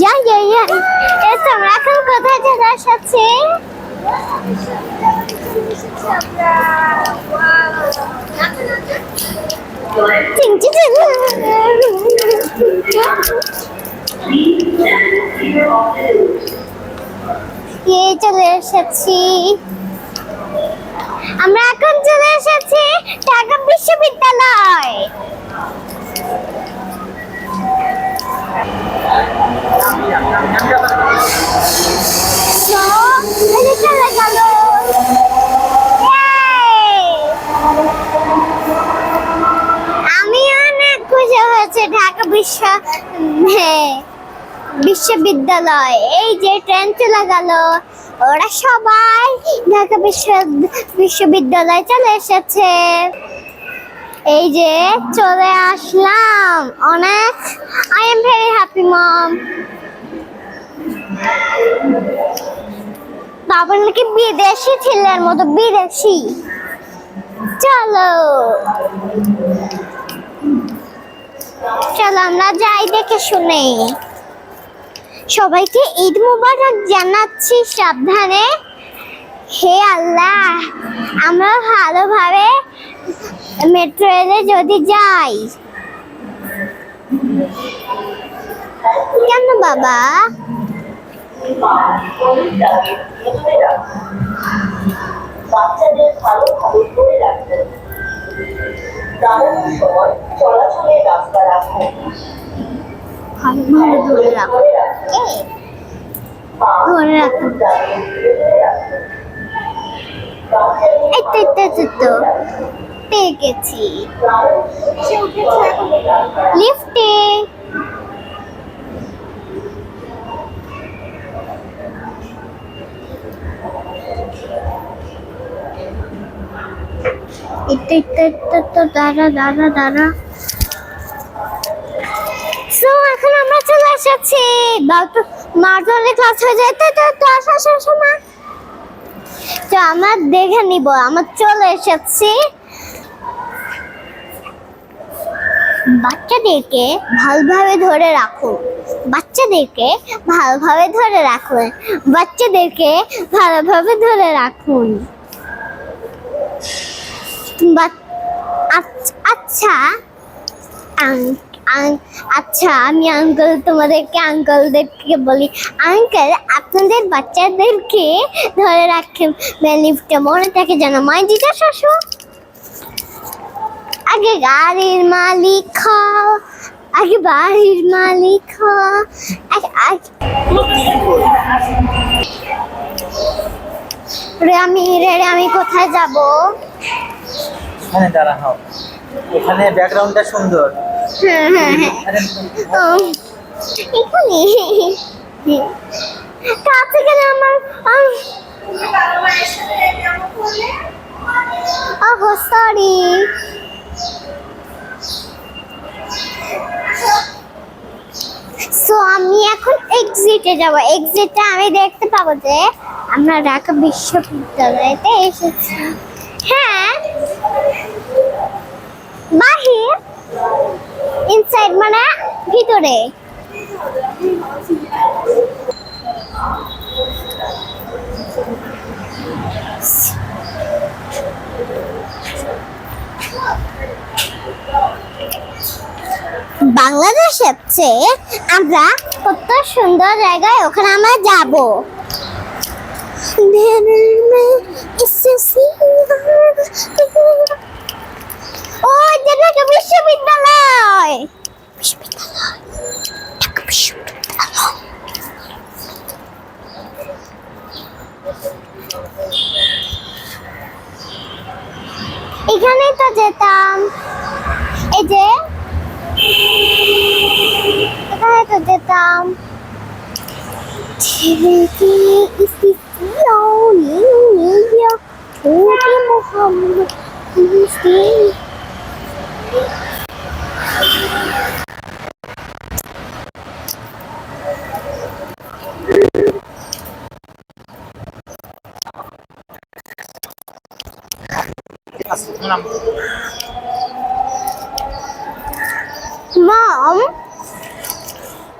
ইয়া কোথায় চিং চিং। এই চলে এসেছি। আমরা এখন চলে এসেছি ঢাকা বিশ্ববিদ্যালয়। বিশ্ব হ্যাঁ, বিশ্ববিদ্যালয়। এই যে ট্রেন চলে গেল ওরা সবাই ঢাকা বিশ্ব বিশ্ববিদ্যালয় চলে এসেছে। এই যে চলে আসলাম। অনেক I am very happy mom বাবা নাকি বিদেশি ছেলের মতো বিদেশি। চলো। চলো আমরা যাই দেখে শুনে। সবাইকে ঈদ মুবারক জানাচ্ছি সাবধানে। হে আল্লাহ, আমরা ভালোভাবে মেট্রো রেলে যদি যাই। কেন বাবা? বাচ্চাদের ভালোভাবে দাঁড়ানোর সময় চলাচলের রাস্তা রাখুন ধরে রাখুন ধরে রাখুন গেছি লিফটে এটা এটা এটা তো দাঁড়া দাঁড়া দাঁড়া। সো এখন আমরা চলে এসেছি। মার্জনের ক্লাস হয়ে যায়। তো তো আসা আসা আসা, মা। তো আমরা দেখে নিব। আমরা চলে এসেছি। বাচ্চাদেরকে ভালোভাবে ধরে রাখুন বাচ্চাদেরকে ভালোভাবে ধরে রাখুন বাচ্চাদেরকে ভালোভাবে ধরে রাখুন। আচ্ছা আচ্ছা আমি আঙ্কল তোমাদেরকে আঙ্কেলদেরকে বলি। আঙ্কেল আপনাদের বাচ্চাদেরকে ধরে রাখেন লিফটে মনে থাকে যেন মাই শাশু। আগে গাড়ির মালিক আগে বাড়ির মালিক আমি রে, আমি কোথায় যাব? এখানে দাঁড়া হও এখানে ব্যাকগ্রাউন্ডটা সুন্দর। হ্যাঁ হ্যাঁ হ্যাঁ। এখানে কাছে গেলে আমার ওহো সরি সো আমি এখন এক্সিটে যাব। এক্সিটে আমি দেখতে পাবো যে আমরা ঢাকা বিশ্ববিদ্যালয়তে এসেছি। হ্যাঁ বাহির ইনসাইড মানে ভিতরে। বাংলাদেশের চেয়ে আমরা কত সুন্দর জায়গায় ওখানে আমরা যাব। ঢাকা বিশ্ববিদ্যালয়। বিশ্ববিদ্যালয় তো যেতাম। এই যে এখানে তো যেতাম। ছেলেকে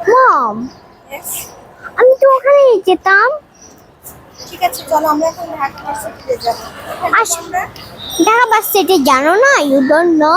Mom, Yes. আমি তো ওখানে যেতাম। ঠিক আছে চলো আমরা এখন ঢাকা ভার্সিটিতে যাব। আমরা ঢাকা বাস সিটি জানো না? You don't know